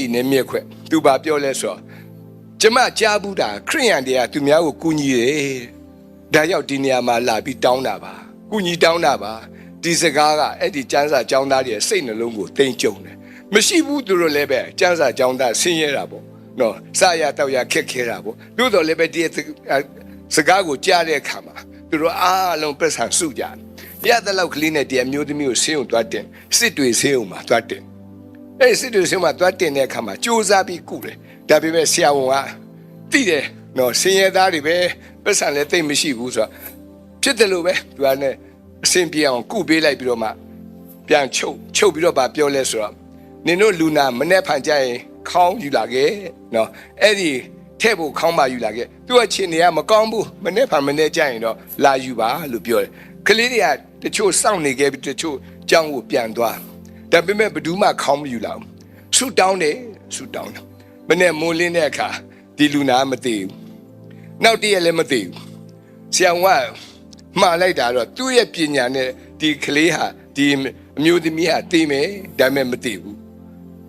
ဒီနေမြက်ခွက်သူဘာပြောလဲဆိုတော့ကျမကြားဘူးတာခရိယန်တွေကသူများကိုကူညီတယ်ဒါကြောင့်ဒီနေရာမှာလာပြီးတောင်းတာပါကူညီတောင်းတာပါဒီစကားကအဲ့ဒီကျန်းစာចောင်းသားတွေရဲ့စိတ်နှလုံးကိုတိမ်ကြုံတယ်မရှိဘူးသူတို့လည်းပဲကျန်းစာចောင်းသားဆင်းရဲတာပေါ့နော်စာရတောက်ရခက်ခဲတာပေါ့သို့တော်လည်းပဲဒီစကားကိုကြားတဲ့အခါမှာသူတို့အားလုံးပတ်ဆံစုကြတယ်ရတဲ့လောက်ကလေးနဲ့ဒီအမျိုးသမီးကိုဆင်းုံသွားတင်စစ်တွေဆင်းုံမှာသွားတင် အဲ့ဒီစစ်တွေဆင်းမှာသွားတင်တဲ့အခါမှာစူးစမ်းပြီးကုတယ်ဒါပေမဲ့ဆရာဝန်ကသိတယ်နော်ဆင်းရဲသားတွေပဲပတ်စံလည်းသိမ့်မရှိဘူးဆိုတော့ဖြစ်တယ်လို့ပဲသူကလည်းအဆင်ပြေအောင်ကုပေးလိုက်ပြီးတော့မှပြန်ချုပ်ချုပ်ပြီးတော့ဗာပြောလဲဆိုတော့နင်တို့လူနာမနေ့ဖန်ကြရင်ခေါင်းယူလာခဲ့နော်အဲ့ဒီထဲ့ဖို့ခေါင်းပါယူလာခဲ့သူကချင်းနေကမကောင်းဘူးမနေ့ဖန်မနေ့ကြရင်တော့လာယူပါလို့ပြောတယ်ကလေးတွေကတချို့စောင့်နေခဲ့ပြီးတချို့ကြောင်းကိုပြန်သွား ဒါပေမဲ့ဘယ်သူမှခေါင်းမယူလာဘူးဆူတောင်းတယ်ဆူတောင်းတယ်မနေ့မိုးလင်းတဲ့အခါဒီလူနာမသိဘူးနောက်တည့်ရက်လည်းမသိဘူးဆရာကမှားလိုက်တာတော့သူ့ရဲ့ပညာနဲ့ဒီကလေးဟာဒီအမျိုးသမီးဟာသိမယ်ဒါပေမဲ့မသိဘူး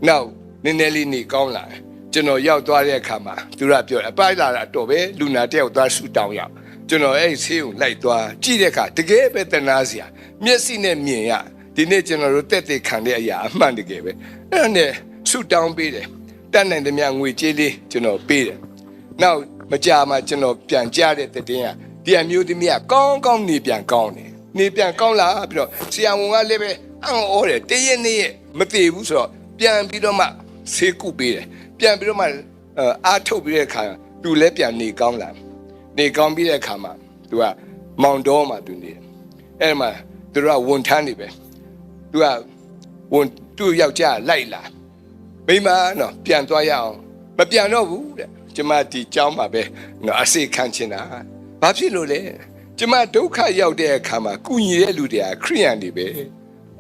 နောက်နည်းနည်းလေးနေကောင်းလာတယ်ကျွန်တော်ရောက်သွားတဲ့အခါမှာသူကပြောတယ်အပိုက်လာတာတော့ပဲလူနာတယောက်သွားဆူတောင်းရအောင်ကျွန်တော်အဲ့ဒီဆေးကိုလိုက်သွားကြည့်တဲ့အခါတကယ်ပဲတနာစရာမျက်စိနဲ့မြင်ရ ဒီနေ့ကျွန်တော်တို့တက်တက်ခံတဲ့အရာအမှန်တကယ်ပဲအဲ့ဒါနဲ့ဆုတောင်းပေးတယ်တတ်နိုင်တဲ့မြငွေကြေးလေးကျွန်တော်ပေးတယ်နောက်မကြာမှကျွန်တော်ပြန်ကြတဲ့တည်င်းကဒီအမျိုးသမီးကကောင်းကောင်းနေပြန်ကောင်းတယ်နေပြန်ကောင်းလာပြီးတော့ဆရာဝန်ကလည်းပဲအံ့ဩတယ်တရက်နေ့ရက်မသေးဘူးဆိုတော့ပြန်ပြီးတော့မှဆေးကုပေးတယ်ပြန်ပြီးတော့မှအားထုတ်ပြီးတဲ့အခါသူလည်းပြန်နေကောင်းလာနေကောင်းပြီးတဲ့အခါမှာသူကမောင်တော်မှာသူနေတယ်အဲ့ဒီမှာသူတို့ကဝန်ထမ်းနေပဲ သူကဝန်သူ့ယောက်ျားလိုက်လာမိမနော်ပြန်သွားရအောင်မပြန်တော့ဘူးတဲ့ကျမဒီเจ้าမှာပဲနော်အစိတ်ခံချင်တာဘာဖြစ်လို့လဲကျမဒုက္ခရောက်တဲ့အခါမှာကုညီတဲ့လူတွေကခရိယန်တွေပဲ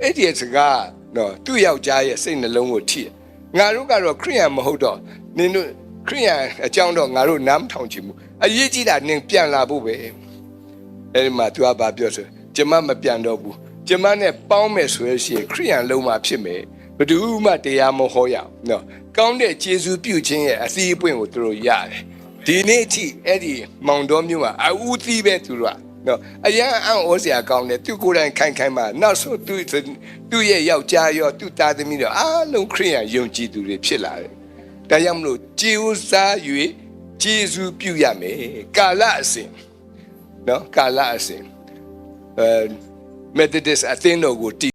အဲ့ဒီစကားနော်သူ့ယောက်ျားရဲ့စိတ်နှလုံးကိုထိတယ်ငါတို့ကတော့ခရိယန်မဟုတ်တော့နင်တို့ခရိယန်အကြောင်းတော့ငါတို့နားမထောင်ချင်ဘူးအရေးကြီးတာနင်ပြန်လာဖို့ပဲ အဲ့ဒီမှာသူကဘာပြောဆိုကျမမပြန်တော့ဘူး ကျမနဲ့ပေါင်းမယ်ဆိုရရှိရင်ခရိယန်လုံးမှာဖြစ်မယ်ဘယ်သူမှတရားမဟောရအောင်နော်ကောင်းတဲ့ကျေးဇူးပြုခြင်းရဲ့အသီးအပွင့်ကိုသူတို့ရတယ်ဒီနေ့အထိအဲ့ဒီမောင်တော်မျိုးမှာအဦးသီးပဲသူတို့ကနော်အရန်အံ့ဩစရာကောင်းတယ်သူကိုယ်တိုင်ခိုင်ခိုင်မှာနောက်ဆုံးသူသူ့ရဲ့ယောက်ျားရောသူ့သားသမီးရောအားလုံးခရိယန်ယုံကြည်သူတွေဖြစ်လာတယ်ဒါကြောင့်မလို့ကျေးဇူးစား၍ကျေးဇူးပြုရမယ်ကာလအစဉ်နော်ကာလအစဉ်အဲ Methodist အသင်းတော်ကိုတည်